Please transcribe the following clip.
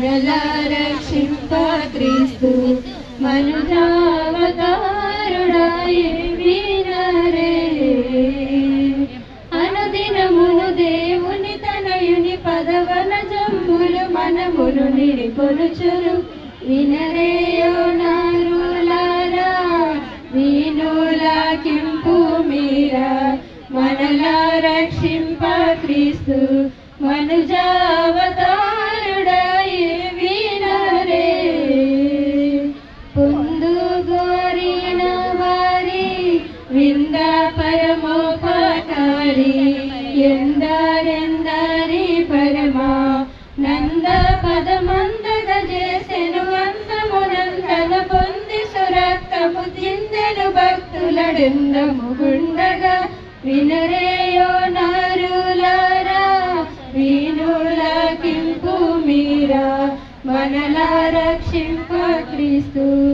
మనులా రక్షింప క్రీస్తు మనులావతారుడాయే అనుదినమును దేవుని తనయుని పదవన జమ్ములు మనమును నిడికొనుచురు వినరేయో నారులారా వీణులాకింపు మీరా. మనలా రక్షింప క్రీస్తు మనుజావతారు వింద పరమోపకారి ఎందరెందరి పరమా నంద పదమందగ చేసెను అందమునందన పొంది సురక్తము చిందెను భక్తులడెందము గుండగా వినరేయో నారులారా వీణులకింపు మీరా మనలా రక్షింప క్రీస్తు. మనుజా